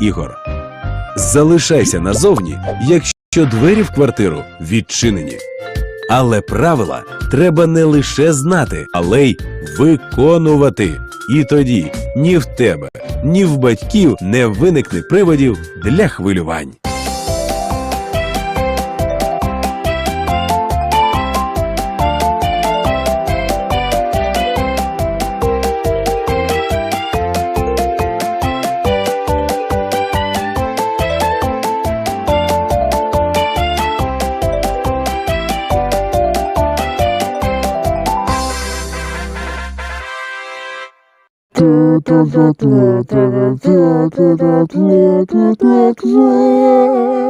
ігор. Залишайся назовні, якщо двері в квартиру відчинені. Але правила треба не лише знати, але й виконувати. І тоді ні в тебе, ні в батьків не виникне приводів для хвилювань. Thank you.